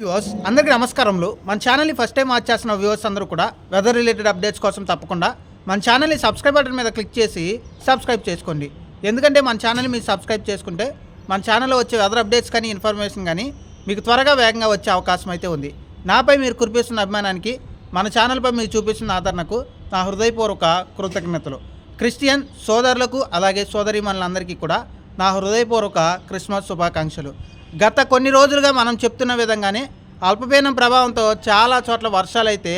Viewers అందరికీ నమస్కారములు. మన ఛానల్ని ఫస్ట్ టైం వాచ్ చేసిన వ్యూవర్స్ అందరూ కూడా వెదర్ రిలేటెడ్ అప్డేట్స్ కోసం తప్పకుండా మన ఛానల్ని సబ్స్క్రైబ్ బటన్ మీద క్లిక్ చేసి సబ్స్క్రైబ్ చేసుకోండి. ఎందుకంటే మన ఛానల్ని మీరు సబ్స్క్రైబ్ చేసుకుంటే మన ఛానల్లో వచ్చే వెదర్ అప్డేట్స్ కానీ ఇన్ఫర్మేషన్ కానీ మీకు త్వరగా వేగంగా వచ్చే అవకాశం అయితే ఉంది. నాపై మీరు కురిపిస్తున్న అభిమానానికి మన ఛానల్పై మీరు చూపిస్తున్న ఆదరణకు నా హృదయపూర్వక కృతజ్ఞతలు. క్రిస్టియన్ సోదరులకు అలాగే సోదరిమణులందరికీ కూడా నా హృదయపూర్వక క్రిస్మస్ శుభాకాంక్షలు. గత కొన్ని రోజులుగా మనం చెప్తున్న విధంగానే అల్పపీడనం ప్రభావంతో చాలా చోట్ల వర్షాలైతే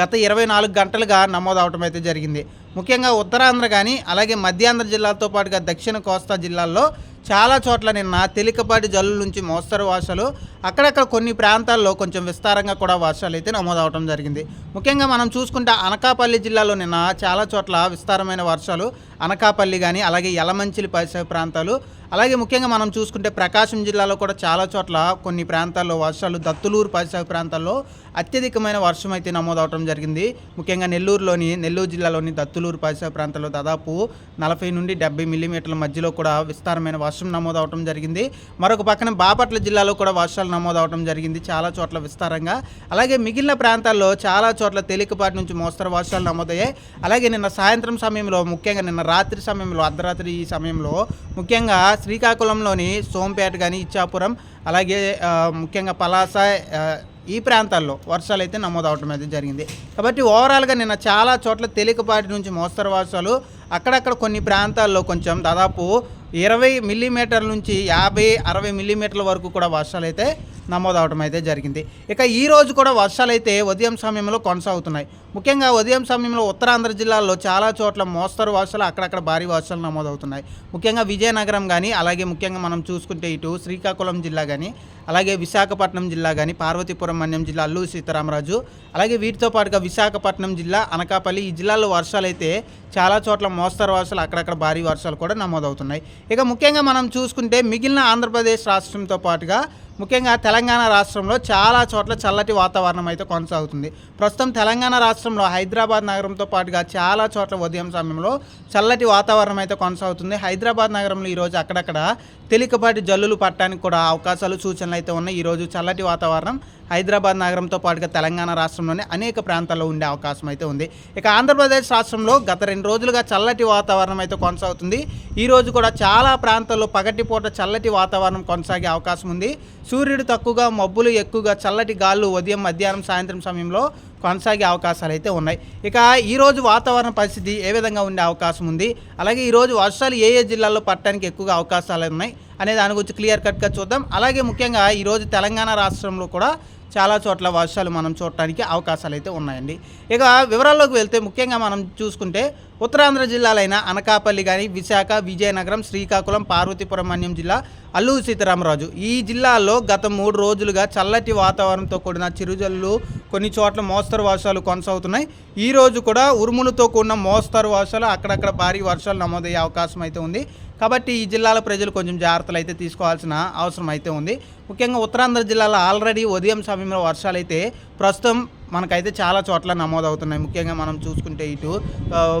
గత ఇరవై నాలుగు గంటలుగా నమోదవటం అయితే జరిగింది. ముఖ్యంగా ఉత్తరాంధ్ర కానీ అలాగే మధ్యాంధ్ర జిల్లాలతో పాటుగా దక్షిణ కోస్తా జిల్లాల్లో చాలా చోట్ల నిన్న తేలికపాటి జల్లుల నుంచి మోస్తరు వర్షాలు అక్కడక్కడ కొన్ని ప్రాంతాల్లో కొంచెం విస్తారంగా కూడా వర్షాలు అయితే నమోదవటం జరిగింది. ముఖ్యంగా మనం చూసుకుంటే అనకాపల్లి జిల్లాలో నిన్న చాలా చోట్ల విస్తారమైన వర్షాలు అనకాపల్లి కానీ అలాగే యలమంచిలి పరిసర ప్రాంతాలు అలాగే ముఖ్యంగా మనం చూసుకుంటే ప్రకాశం జిల్లాలో కూడా చాలా చోట్ల కొన్ని ప్రాంతాల్లో వర్షాలు దత్తులూరు పరిసర ప్రాంతాల్లో అత్యధికమైన వర్షం అయితే నమోదవటం జరిగింది. ముఖ్యంగా నెల్లూరులోని నెల్లూరు జిల్లాలోని దత్తులూరు పరిసర ప్రాంతాల్లో దాదాపు నలభై నుండి డెబ్బై మిల్లీమీటర్ల మధ్యలో కూడా విస్తారమైన వర్షం నమోదవటం జరిగింది. మరొక పక్కన బాపట్ల జిల్లాలో కూడా వర్షాలు నమోదవటం జరిగింది చాలా చోట్ల విస్తారంగా. అలాగే మిగిలిన ప్రాంతాల్లో చాలా చోట్ల తేలికపాటి నుంచి మోస్తరు వర్షాలు నమోదయ్యాయి. అలాగే నిన్న సాయంత్రం సమయంలో ముఖ్యంగా నిన్న రాత్రి సమయంలో అర్ధరాత్రి ఈ సమయంలో ముఖ్యంగా శ్రీకాకుళంలోని సోంపేట కానీ ఇచ్చాపురం అలాగే ముఖ్యంగా పలాస ఈ ప్రాంతాల్లో వర్షాలు అయితే నమోదవటం అయితే జరిగింది. కాబట్టి ఓవరాల్గా నిన్న చాలా చోట్ల తేలికపాటి నుంచి మోస్తరు వర్షాలు. అక్కడక్కడ కొన్ని ప్రాంతాల్లో కొంచెం దాదాపు ఇరవై మిల్లీమీటర్ల నుంచి యాభై అరవై మిల్లీమీటర్ల వరకు కూడా వర్షాలు అయితే నమోదవటం అయితే జరిగింది. ఇక ఈ రోజు కూడా వర్షాలు అయితే ఉదయం సమయంలో కొనసాగుతున్నాయి. ముఖ్యంగా ఉదయం సమయంలో ఉత్తరాంధ్ర జిల్లాల్లో చాలా చోట్ల మోస్తరు వర్షాలు అక్కడక్కడ భారీ వర్షాలు నమోదవుతున్నాయి. ముఖ్యంగా విజయనగరం కానీ అలాగే ముఖ్యంగా మనం చూసుకుంటే ఇటు శ్రీకాకుళం జిల్లా కానీ అలాగే విశాఖపట్నం జిల్లా కానీ పార్వతీపురం మన్యం జిల్లా అల్లు సీతారామరాజు అలాగే వీటితో పాటుగా విశాఖపట్నం జిల్లా అనకాపల్లి ఈ జిల్లాల్లో వర్షాలు అయితే చాలా చోట్ల మోస్తరు వర్షాలు అక్కడక్కడ భారీ వర్షాలు కూడా నమోదవుతున్నాయి. ఇక ముఖ్యంగా మనం చూసుకుంటే మిగిలిన ఆంధ్రప్రదేశ్ రాష్ట్రంతో పాటుగా ముఖ్యంగా తెలంగాణ రాష్ట్రంలో చాలా చోట్ల చల్లటి వాతావరణం అయితే కొనసాగుతుంది. ప్రస్తుతం తెలంగాణ రాష్ట్రంలో హైదరాబాద్ నగరంతో పాటుగా చాలా చోట్ల ఉదయం సమయంలో చల్లటి వాతావరణం అయితే కొనసాగుతుంది. హైదరాబాద్ నగరంలో ఈరోజు అక్కడక్కడ తేలికపాటి జల్లులు పట్టడానికి కూడా అవకాశాలు సూచనలు అయితే ఉన్నాయి. ఈరోజు చల్లటి వాతావరణం హైదరాబాద్ నగరంతో పాటుగా తెలంగాణ రాష్ట్రంలోనే అనేక ప్రాంతాల్లో ఉండే అవకాశం అయితే ఉంది. ఇక ఆంధ్రప్రదేశ్ రాష్ట్రంలో గత రెండు రోజులుగా చల్లటి వాతావరణం అయితే కొనసాగుతుంది. ఈ రోజు కూడా చాలా ప్రాంతాల్లో పగటిపూట చల్లటి వాతావరణం కొనసాగే అవకాశం ఉంది. సూర్యుడు తక్కువగా మబ్బులు ఎక్కువగా చల్లటి గాలు ఉదయం మధ్యాహ్నం సాయంత్రం సమయంలో కొనసాగే అవకాశాలు అయితే ఉన్నాయి. ఇక ఈరోజు వాతావరణ పరిస్థితి ఏ విధంగా ఉండే అవకాశం ఉంది? అలాగే ఈరోజు వర్షాలు ఏ ఏ జిల్లాల్లో పట్టడానికి ఎక్కువగా అవకాశాలు ఉన్నాయి? అనే దాని గురించి క్లియర్ కట్గా చూద్దాం. అలాగే ముఖ్యంగా ఈరోజు తెలంగాణ రాష్ట్రంలో కూడా చాలా చోట్ల వర్షాలు మనం చూడటానికి అవకాశాలు అయితే ఉన్నాయండి. ఇక వివరాల్లోకి వెళ్తే ముఖ్యంగా మనం చూసుకుంటే ఉత్తరాంధ్ర జిల్లాలైన అనకాపల్లి కానీ విశాఖ విజయనగరం శ్రీకాకుళం పార్వతీపురం మన్యం జిల్లా అల్లూరు సీతారామరాజు. ఈ జిల్లాల్లో గత మూడు రోజులుగా చల్లటి వాతావరణంతో కూడిన చిరుజల్లు కొన్ని చోట్ల మోస్తరు వర్షాలు కొనసాగుతున్నాయి. ఈ రోజు కూడా ఉరుములతో కూడిన మోస్తరు వర్షాలు అక్కడక్కడ భారీ వర్షాలు నమోదయ్యే అవకాశం అయితే ఉంది. కాబట్టి ఈ జిల్లాల ప్రజలు కొంచెం జాగ్రత్తలు అయితే తీసుకోవాల్సిన అవసరం అయితే ఉంది. ముఖ్యంగా ఉత్తరాంధ్ర జిల్లాలో ఆల్రెడీ ఉదయం సమయంలో వర్షాలు అయితే ప్రస్తుతం మనకైతే చాలా చోట్ల నమోదవుతున్నాయి. ముఖ్యంగా మనం చూసుకుంటే ఇటు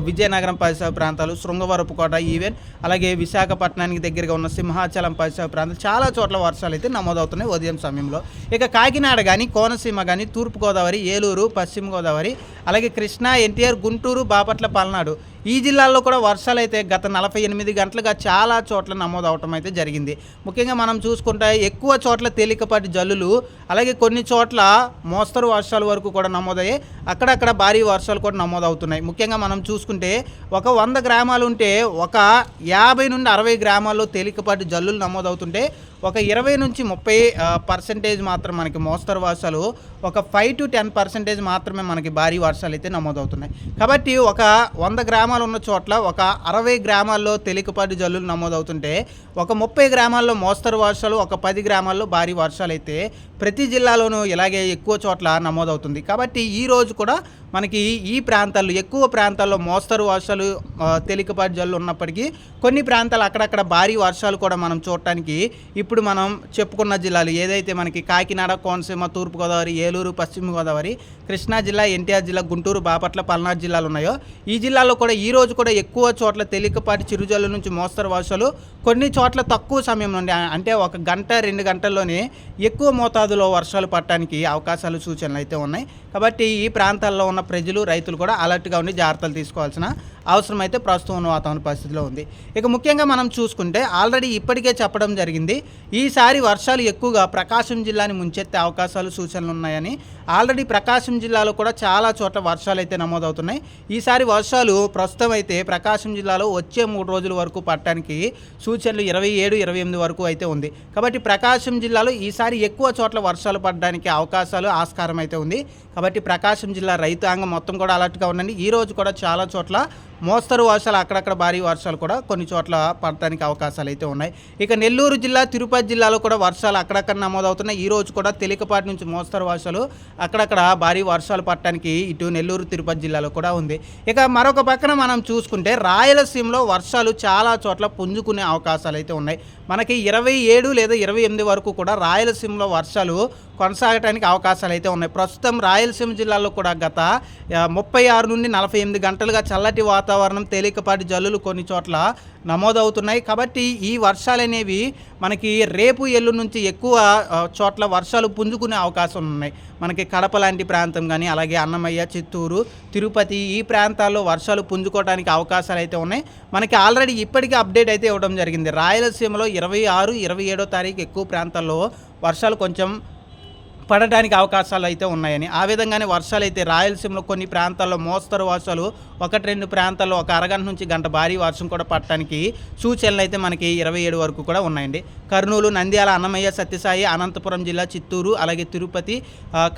విజయనగరం పరిసర ప్రాంతాలు శృంగవరపుకోట ఈవెన్ అలాగే విశాఖపట్నానికి దగ్గరగా ఉన్న సింహాచలం పరిసర ప్రాంతాలు చాలా చోట్ల వర్షాలు అయితే నమోదవుతున్నాయి ఉదయం సమయంలో. ఇక కాకినాడ కానీ కోనసీమ కానీ తూర్పుగోదావరి ఏలూరు పశ్చిమ గోదావరి అలాగే కృష్ణా ఎన్టీఆర్ గుంటూరు బాపట్ల పల్నాడు ఈ జిల్లాల్లో కూడా వర్షాలు అయితే గత నలభై ఎనిమిది గంటలుగా చాలా చోట్ల నమోదవటం అయితే జరిగింది. ముఖ్యంగా మనం చూసుకుంటే ఎక్కువ చోట్ల తేలికపాటి జల్లులు అలాగే కొన్ని చోట్ల మోస్తరు వర్షాల వరకు కూడా నమోదయ్యాయి. అక్కడక్కడ భారీ వర్షాలు కూడా నమోదవుతున్నాయి. ముఖ్యంగా మనం చూసుకుంటే ఒక వంద గ్రామాలు ఉంటే ఒక యాభై నుండి అరవై గ్రామాల్లో తేలికపాటి జల్లులు నమోదవుతుంటే ఒక ఇరవై నుంచి ముప్పై పర్సెంటేజ్ మాత్రం మనకి మోస్తరు వర్షాలు ఒక ఫైవ్ టు టెన్ పర్సెంటేజ్ మాత్రమే మనకి భారీ వర్షాలు అయితే నమోదవుతున్నాయి. కాబట్టి ఒక వంద గ్రామాలు ఉన్న చోట్ల ఒక అరవై గ్రామాల్లో తేలికపాటి జల్లులు నమోదవుతుంటే ఒక ముప్పై గ్రామాల్లో మోస్తరు వర్షాలు ఒక పది గ్రామాల్లో భారీ వర్షాలు అయితే ప్రతి జిల్లాలోనూ ఇలాగే ఎక్కువ చోట్ల నమోదవుతుంది. కాబట్టి ఈ రోజు కూడా మనకి ఈ ప్రాంతాల్లో ఎక్కువ ప్రాంతాల్లో మోస్తరు వర్షాలు తేలికపాటి జల్లు ఉన్నప్పటికీ కొన్ని ప్రాంతాలు అక్కడక్కడ భారీ వర్షాలు కూడా మనం చూడటానికి ఇప్పుడు మనం చెప్పుకున్న జిల్లాలు ఏదైతే మనకి కాకినాడ కోనసీమ తూర్పుగోదావరి ఏలూరు పశ్చిమ గోదావరి కృష్ణా జిల్లా ఎన్టీఆర్ జిల్లా గుంటూరు బాపట్ల పల్నాడు జిల్లాలు ఉన్నాయో ఈ జిల్లాలో కూడా ఈ రోజు కూడా ఎక్కువ చోట్ల తేలికపాటి చిరుజల్లు నుంచి మోస్తరు వర్షాలు కొన్ని చోట్ల తక్కువ సమయం నుండి అంటే ఒక గంట రెండు గంటల్లోనే ఎక్కువ మోతాదులో వర్షాలు పడటానికి అవకాశాలు సూచనలు అయితే ఉన్నాయి. కాబట్టి ఈ ప్రాంతాల్లో ఉన్న ప్రజలు రైతులు కూడా అలర్ట్గా ఉండి జాగ్రత్తలు తీసుకోవాల్సిన అవసరం అయితే ప్రస్తుతం ఉన్న వాతావరణ పరిస్థితిలో ఉంది. ఇక ముఖ్యంగా మనం చూసుకుంటే ఆల్రెడీ ఇప్పటికే చెప్పడం జరిగింది ఈసారి వర్షాలు ఎక్కువగా ప్రకాశం జిల్లాని ముంచెత్తే అవకాశాలు సూచనలు ఉన్నాయని. ఆల్రెడీ ప్రకాశం జిల్లాలో కూడా చాలా చోట్ల వర్షాలు అయితే నమోదవుతున్నాయి. ఈసారి వర్షాలు ప్రస్తుతం అయితే ప్రకాశం జిల్లాలో వచ్చే మూడు రోజుల వరకు పట్టడానికి సూచనలు ఇరవై ఏడు ఇరవై ఎనిమిది వరకు అయితే ఉంది. కాబట్టి ప్రకాశం జిల్లాలో ఈసారి ఎక్కువ చోట్ల వర్షాలు పడడానికి అవకాశాలు ఆస్కారం అయితే ఉంది. కాబట్టి ప్రకాశం జిల్లా రైతాంగం మొత్తం కూడా అలర్ట్గా ఉండండి. ఈ రోజు కూడా చాలా చోట్ల మోస్తరు వర్షాలు అక్కడక్కడ భారీ వర్షాలు కూడా కొన్ని చోట్ల పడటానికి అవకాశాలు అయితే ఉన్నాయి. ఇక నెల్లూరు జిల్లా తిరుపతి జిల్లాలో కూడా వర్షాలు అక్కడక్కడ నమోదవుతున్నాయి. ఈ రోజు కూడా తేలికపాటి నుంచి మోస్తరు వర్షాలు అక్కడక్కడ భారీ వర్షాలు పడటానికి ఇటు నెల్లూరు తిరుపతి జిల్లాలో కూడా ఉంది. ఇక మరొక పక్కన మనం చూసుకుంటే రాయలసీమలో వర్షాలు చాలా చోట్ల పుంజుకునే అవకాశాలు అయితే ఉన్నాయి. మనకి ఇరవై ఏడు లేదా ఇరవై ఎనిమిది వరకు కూడా రాయలసీమలో వర్షాలు కొనసాగడానికి అవకాశాలు అయితే ఉన్నాయి. ప్రస్తుతం రాయలసీమ జిల్లాలో కూడా గత ముప్పై ఆరు నుండి నలభై ఎనిమిది గంటలుగా చల్లటి వాతావరణం వాతావరణం తేలికపాటి జల్లులు కొన్ని చోట్ల నమోదవుతున్నాయి. కాబట్టి ఈ వర్షాలు అనేవి మనకి రేపు ఎల్లు నుంచి ఎక్కువ చోట్ల వర్షాలు పుంజుకునే అవకాశం ఉన్నాయి. మనకి కడప లాంటి ప్రాంతం కానీ అలాగే అన్నమయ్య చిత్తూరు తిరుపతి ఈ ప్రాంతాల్లో వర్షాలు పుంజుకోవడానికి అవకాశాలు అయితే ఉన్నాయి. మనకి ఆల్రెడీ ఇప్పటికీ అప్డేట్ అయితే ఇవ్వడం జరిగింది. రాయలసీమలో ఇరవై ఆరు ఇరవై ఏడో తారీఖు ఎక్కువ ప్రాంతాల్లో వర్షాలు కొంచెం పడడానికి అవకాశాలు అయితే ఉన్నాయని. ఆ విధంగానే వర్షాలు అయితే రాయలసీమలో కొన్ని ప్రాంతాల్లో మోస్తరు వర్షాలు ఒకటి రెండు ప్రాంతాల్లో ఒక అరగంట నుంచి గంట భారీ వర్షం కూడా పడటానికి సూచనలు అయితే మనకి ఇరవై ఏడు వరకు కూడా ఉన్నాయండి. కర్నూలు నంద్యాల అన్నమయ్య సత్యసాయి అనంతపురం జిల్లా చిత్తూరు అలాగే తిరుపతి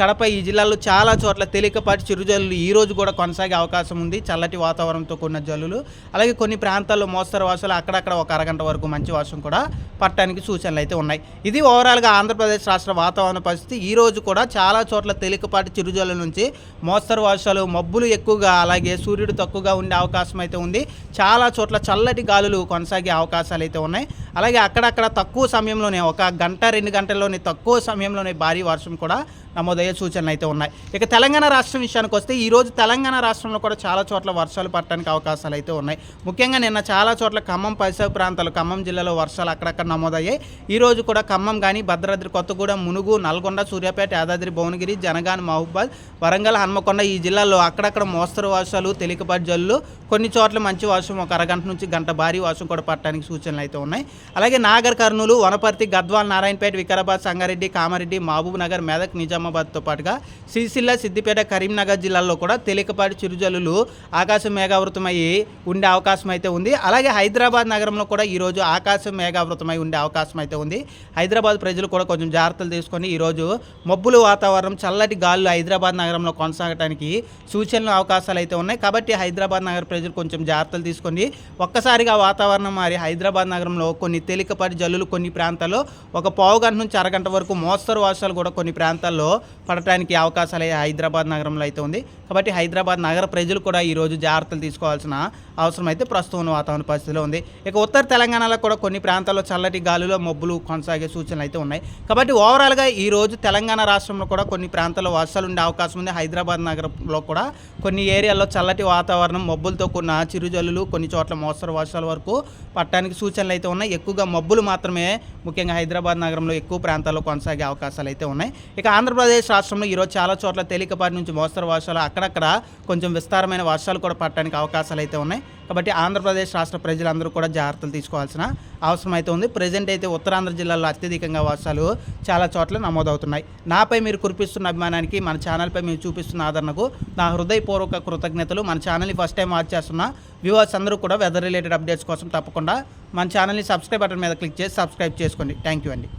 కడప ఈ జిల్లాల్లో చాలా చోట్ల తేలికపాటి చిరుజల్లులు ఈ రోజు కూడా కొనసాగే అవకాశం ఉంది. చల్లటి వాతావరణంతో కూడిన జల్లులు అలాగే కొన్ని ప్రాంతాల్లో మోస్తరు వర్షాలు అక్కడక్కడ ఒక అరగంట వరకు మంచి వర్షం కూడా పట్టడానికి సూచనలు అయితే ఉన్నాయి. ఇది ఓవరాల్గా ఆంధ్రప్రదేశ్ రాష్ట్ర వాతావరణ పరిస్థితి. ఈ రోజు కూడా చాలా చోట్ల తేలికపాటి చిరుజల నుంచి మోస్తరు వర్షాలు మబ్బులు ఎక్కువగా అలాగే సూర్యుడు తక్కువగా ఉండే అవకాశం అయితే ఉంది. చాలా చోట్ల చల్లటి గాలులు కొనసాగే అవకాశాలు అయితే ఉన్నాయి. అలాగే అక్కడక్కడ తక్కువ సమయంలోనే ఒక గంట రెండు గంటల్లోనే తక్కువ సమయంలోనే భారీ వర్షం కూడా నమోదయ్యే సూచనలు అయితే ఉన్నాయి. ఇక తెలంగాణ రాష్ట్రం విషయానికి వస్తే ఈరోజు తెలంగాణ రాష్ట్రంలో కూడా చాలా చోట్ల వర్షాలు పడటానికి అవకాశాలు అయితే ఉన్నాయి. ముఖ్యంగా నిన్న చాలా చోట్ల ఖమ్మం పరిసర ప్రాంతాలు ఖమ్మం జిల్లాలో వర్షాలు అక్కడక్కడ నమోదయ్యాయి. ఈ రోజు కూడా ఖమ్మం కానీ భద్రాద్రి కొత్తగూడెం మునుగు నల్గొండ సూర్య సూర్యాపేట యాదాద్రి భువనగిరి జనగాన్ మహబూబాద్ వరంగల్ హన్మకొండ ఈ జిల్లాల్లో అక్కడక్కడ మోస్తరు వర్షాలు తేలికపాటి జల్లులు కొన్ని చోట్ల మంచి వర్షం ఒక అరగంట నుంచి గంట భారీ వర్షం కూడా పట్టడానికి సూచనలు అయితే ఉన్నాయి. అలాగే నాగర్ కర్నూలు వనపర్తి గద్వాల్ నారాయణపేట వికారాబాద్ సంగారెడ్డి కామారెడ్డి మహబూబ్ నగర్ మెదక్ నిజామాబాద్తో పాటుగా సిరిసిల్ల సిద్దిపేట కరీంనగర్ జిల్లాల్లో కూడా తేలికపాటి చిరుజల్లులు ఆకాశం మేఘావృతమయ్యి ఉండే అవకాశం అయితే ఉంది. అలాగే హైదరాబాద్ నగరంలో కూడా ఈరోజు ఆకాశం మేఘావృతమై ఉండే అవకాశం అయితే ఉంది. హైదరాబాద్ ప్రజలు కూడా కొంచెం జాగ్రత్తలు తీసుకొని ఈరోజు మబ్బులు వాతావరణం చల్లటి గాలులు హైదరాబాద్ నగరంలో కొనసాగడానికి సూచనలు అవకాశాలు అయితే ఉన్నాయి. కాబట్టి హైదరాబాద్ నగర ప్రజలు కొంచెం జాగ్రత్తలు తీసుకొని ఒక్కసారిగా వాతావరణం మారి హైదరాబాద్ నగరంలో కొన్ని తేలికపాటి జల్లులు కొన్ని ప్రాంతాల్లో ఒక పావు గంట నుంచి అరగంట వరకు మోస్తరు వర్షాలు కూడా కొన్ని ప్రాంతాల్లో పడటానికి అవకాశాలు హైదరాబాద్ నగరంలో అయితే ఉంది. కాబట్టి హైదరాబాద్ నగర ప్రజలు కూడా ఈరోజు జాగ్రత్తలు తీసుకోవాల్సిన అవసరం అయితే ప్రస్తుతం ఉన్న వాతావరణ పరిస్థితిలో ఉంది. ఇక ఉత్తర తెలంగాణలో కూడా కొన్ని ప్రాంతాల్లో చల్లటి గాలులో మబ్బులు కొనసాగే సూచనలు అయితే ఉన్నాయి. కాబట్టి ఓవరాల్గా ఈ రోజు తెలంగాణ రాష్ట్రంలో కూడా కొన్ని ప్రాంతాల్లో వర్షాలు ఉండే అవకాశం ఉంది. హైదరాబాద్ నగరంలో కూడా కొన్ని ఏరియాల్లో చల్లటి వాతావరణం మబ్బులతో కూడిన చిరుజల్లులు కొన్ని చోట్ల మోస్తరు వర్షాల వరకు పట్టడానికి సూచనలు అయితే ఉన్నాయి. ఎక్కువగా మబ్బులు మాత్రమే ముఖ్యంగా హైదరాబాద్ నగరంలో ఎక్కువ ప్రాంతాల్లో కొనసాగే అవకాశాలు అయితే ఉన్నాయి. ఇక ఆంధ్రప్రదేశ్ రాష్ట్రంలో ఈరోజు చాలా చోట్ల తేలికపాటి నుంచి మోస్తరు వర్షాలు అక్కడక్కడ కొంచెం విస్తారమైన వర్షాలు కూడా పట్టడానికి అవకాశాలు అయితే ఉన్నాయి. కాబట్టి ఆంధ్రప్రదేశ్ రాష్ట్ర ప్రజలందరూ కూడా జాగ్రత్తలు తీసుకోవాల్సిన అవసరం అయితే ఉంది. ప్రజెంట్ అయితే ఉత్తరాంధ్ర జిల్లాలో అత్యధికంగా వర్షాలు చాలా చోట్ల నమోదవుతున్నాయి. నాపై మీరు కురిపిస్తున్న అభిమానానికి మన ఛానల్పై మీరు చూపిస్తున్న ఆదరణకు నా హృదయపూర్వక కృతజ్ఞతలు. మన ఛానల్ని ఫస్ట్ టైం వాచ్ చేస్తున్న వ్యూవర్స్ అందరూ కూడా వెదర్ రిలేటెడ్ అప్డేట్స్ కోసం తప్పకుండా మన ఛానల్ని సబ్స్క్రైబ్ బటన్ మీద క్లిక్ చేసి సబ్స్క్రైబ్ చేసుకోండి. థ్యాంక్ యూ అండి.